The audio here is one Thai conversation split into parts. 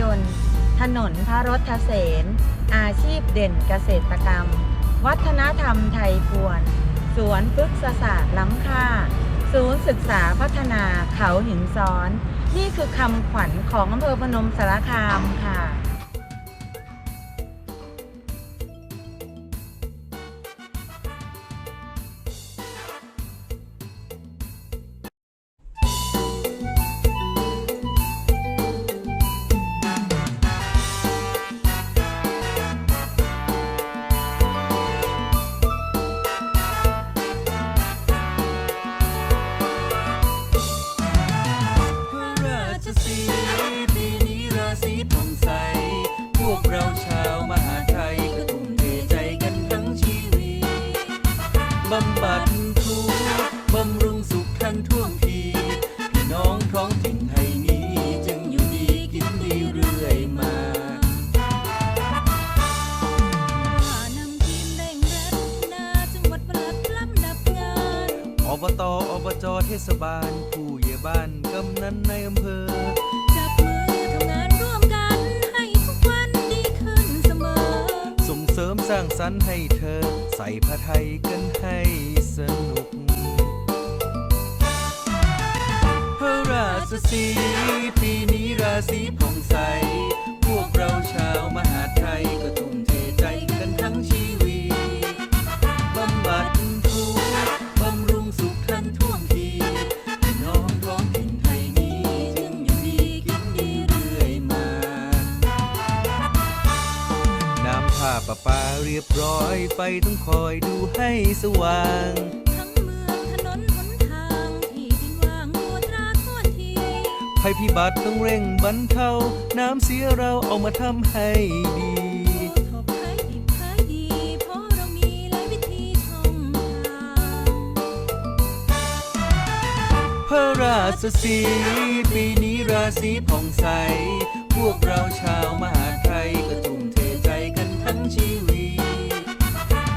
ยนต์ ถนนพระรถเสนอาชีพเด่นเกษตรกรรม วัฒนธรรมไทยพวน สวนพฤกษศาสตร์ล้ำค่า ศูนย์ศึกษาพัฒนาเขาหินซ้อน นี่คือคำขวัญของอำเภอพนมสารคามค่ะ บำบัดทุกข์บำรุงสุขทันท่วงทีพี่น้องท้องถิ่นไทยนี้จึงอยู่ดีกินดีเรื่อยมา นำทีมเร่งรัดนาจังหวัดปลัดลำดับงาน อบต อบจ เทศบาล ผู้ใหญ่บ้าน กำนันในอำเภอ จับมือทำงานร่วมกันให้ทุกวันดีขึ้นเสมอ ส่งเสริมสร้างสรรค์ให้เธอ ใส่ผ้าไทยกันให้สนุก พระราชสีปีนี้ราศีผ่องใส ประปาเรียบร้อยไฟต้องคอยดูให้สว่าง ทั้งเมืองถนนหนทางที่ดินว่างตัวตราทั่วที ภัยพิบัติต้องเร่งบรรเทา น้ำเสียเราเอามาทำให้ดี ทบขายดิบขายดีเพราะเรามีหลายวิธีช่องทาง พระราชสีปีนี้ราศีผ่องใส พวกเราชาวมหาไทยก็ ชีวิต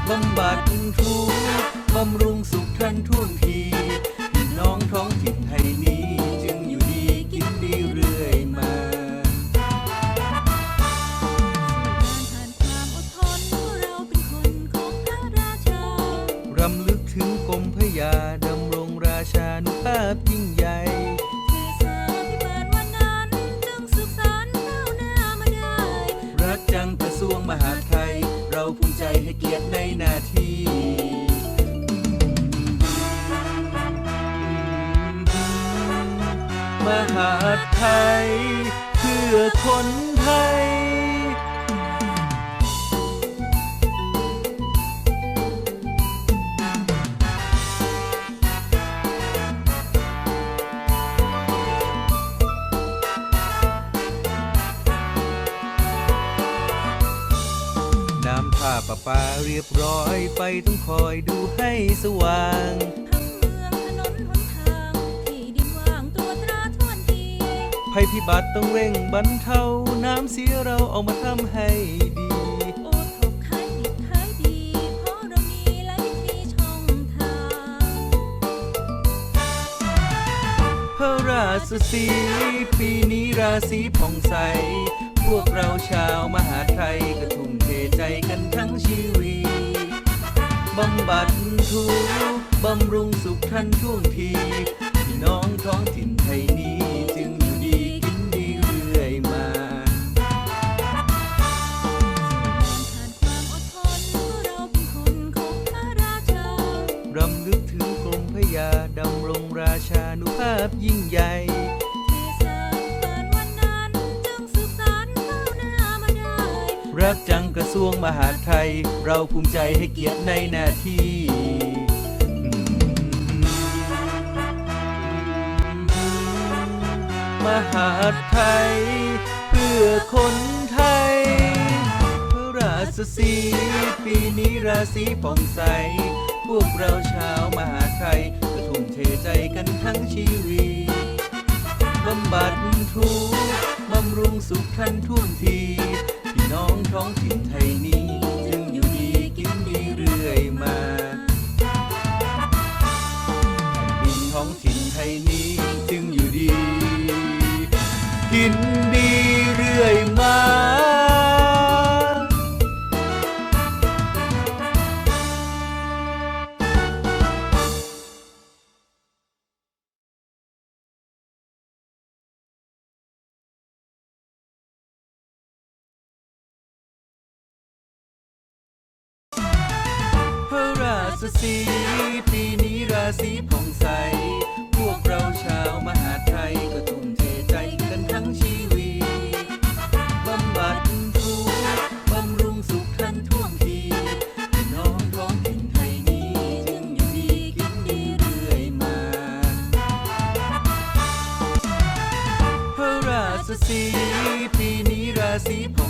บำบัดทุกข์บำรุงสุขทันท่วงทีพี่น้องท้องถิ่นไทยนี้ จึงอยู่ดีกินดีเรื่อยมาสู่งานผ่านความอดทนเราเราเป็นคนของพระราชา รำลึกถึงกรมพระยาดำรงราชานุภาพยิ่งใหญ่ เทศาพิบาลวันนั้นจึงสุขสันต์ก้าวหน้ามาได้ รักจังกระทรวงมหาดไทยเรา ภูมิใจให้เกียรติในหน้าที่มหาไทยเพื่อคนไทย ประปาเรียบร้อยไฟต้องคอยดูให้สว่าง ทั้งเมืองถนนหนทาง ที่ดินว่างตัวตราทั่วที ภัยพิบัติต้องเร่งบรรเทา น้ำเสียเราเอามาทำให้ดี โอ้ทบขายดิบขายดี เพราะเรามีหลายวิธีช่องทาง พระราชสีปีนี้ราศีผ่องใส พวกเราชาวมหาไทยก็ทุ่มเทใจกันทั้ง ชีวิตบำบัดทุกข์บำรุงสุขทันท่วงทีพี่น้องท้องถิ่นไทยนี้จึงอยู่ดีกินดีเรื่อยมาผ่านความอดทนเพราะเราเป็นคนของพระราชารำลึกถึงกรมพระยาดำรงราชานุภาพยิ่งใหญ่เทศาพิบาลวันนั้นจึงสุขสันต์ก้าวหน้ามาได้รักจังกระ ทรวงมหาดไทย เราภูมิใจให้เกียรติในหน้าที่มหาดไทย เพื่อคนไทยพระราชสีปีนี้ราศีผ่องใส พวกเราชาวมหาไทยก็ทุ่มเทใจกันทั้งชีวิตบำบัดทุกข์บำรุงสุขทันท่วงทีพี่น้องท้องถิ่น ยนี้จึงอยู่ดี กินดีเรื่อยมาราศีปีนี้ราศี พระราชสีปีนี้ราศีผม